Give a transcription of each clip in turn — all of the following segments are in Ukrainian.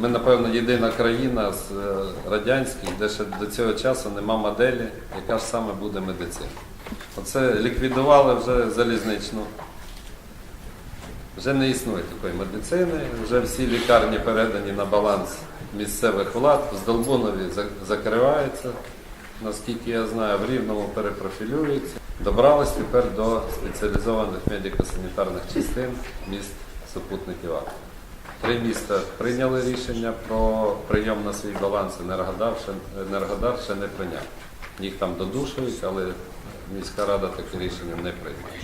Ми, напевно, єдина країна з е, радянських, де ще до цього часу нема моделі, яка ж саме буде медицина. Оце ліквідували вже залізничну. Вже не існує такої медицини, вже всі лікарні передані на баланс місцевих влад, в Здолбунові за- закривається, наскільки я знаю, в Рівному перепрофілюється. Добрались тепер до спеціалізованих медико-санітарних частин міст супутників АТО. Три міста прийняли рішення про прийом на свій баланс, Енергодар ще, не прийняв. Їх там додушують, але міська рада таке рішення не приймає.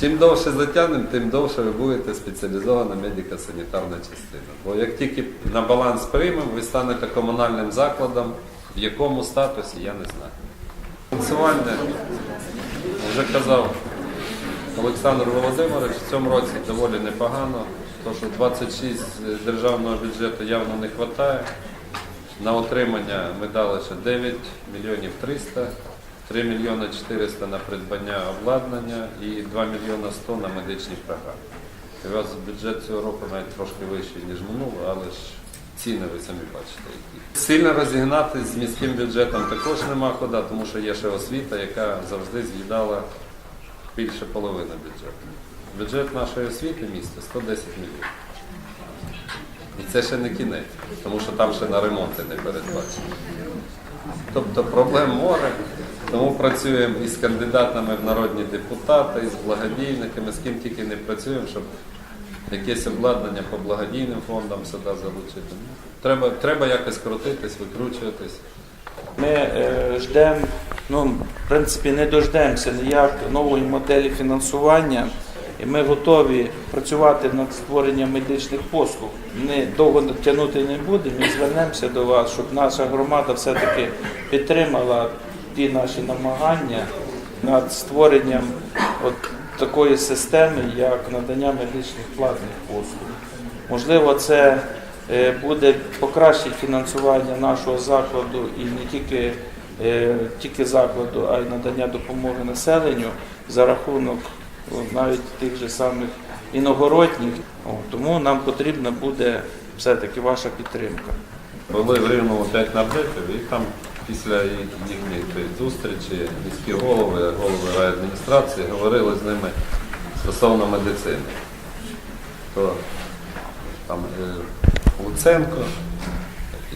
Чим довше затягнемо, тим довше ви будете спеціалізована медико-санітарна частина. Бо як тільки на баланс приймемо, ви станете комунальним закладом, в якому статусі, я не знаю. Фінансування, вже казав Олександр Володимирович, в цьому році доволі непогано, тому що 26 державного бюджету явно не вистачає. На отримання ми дали ще 9 мільйонів 300, 3 мільйони 400 на придбання обладнання і 2 мільйони 100 на медичні програми. У вас бюджет цього року навіть трошки вищий, ніж минулого, але ж ціни ви самі бачите. які. Сильно розігнати з міським бюджетом також нема хода, тому що є ще освіта, яка завжди з'їдала більше половини бюджету. Бюджет нашої освіти міста 110 мільйонів. І це ще не кінець, тому що там ще на ремонти не передбачено. Тобто проблем море, тому працюємо із кандидатами в народні депутати, із благодійниками, з ким тільки не працюємо, щоб якесь обладнання по благодійним фондам сюди залучити. Треба, треба якось крутитись, викручуватись. Ми е, ждемо, ну, в принципі, не дождемося ніяк нової моделі фінансування, і ми готові працювати над створенням медичних послуг. Ми довго тягнути не будемо і звернемося до вас, щоб наша громада все-таки підтримала ті наші намагання над створенням от такої системи, як надання медичних платних послуг. Можливо, це е, буде покращить фінансування нашого закладу і не тільки, е, тільки закладу, а й надання допомоги населенню за рахунок навіть тих же самих іногородніх. Тому нам потрібна буде все-таки ваша підтримка. Були в Рівному 5 нардепів, і там після їхньої зустрічі міські голови, голови райадміністрації говорили з ними стосовно медицини. То там е, Луценко,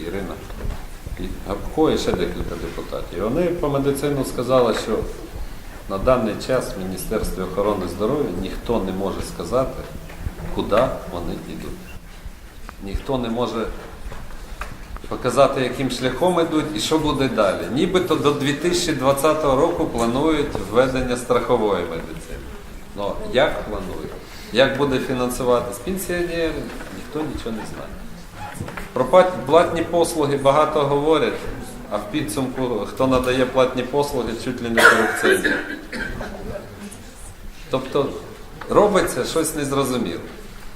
Ірина, і Габко і ще декілька депутатів. І вони по медицину сказали, що на даний час в Міністерстві охорони здоров'я ніхто не може сказати, куди вони йдуть. Ніхто не може показати, яким шляхом йдуть і що буде далі. Нібито до 2020 року планують введення страхової медицини. Ну, як планують? Як буде фінансуватись пенсіонери, ніхто нічого не знає. Про платні послуги багато говорять, а в підсумку, хто надає платні послуги, чуть ли не корупційні. Тобто робиться щось незрозуміле.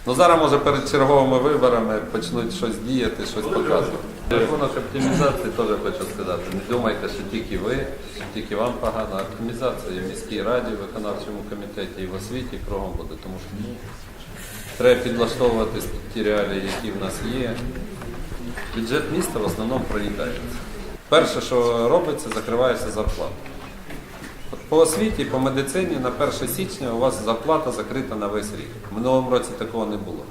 Ну зараз може перед черговими виборами почнуть щось діяти, щось показувати. Рахунок оптимізації теж хочу сказати. Не думайте, що тільки ви, що тільки вам погано. Оптимізація в міській раді, в виконавчому комітеті, і в освіті кругом буде, тому що треба підлаштовуватись під ті реалії, які в нас є. Бюджет міста в основному проїдається. Перше, що робиться, закривається зарплата. По освіті, по медицині на 1 січня у вас зарплата закрита на весь рік. В минулому році такого не було.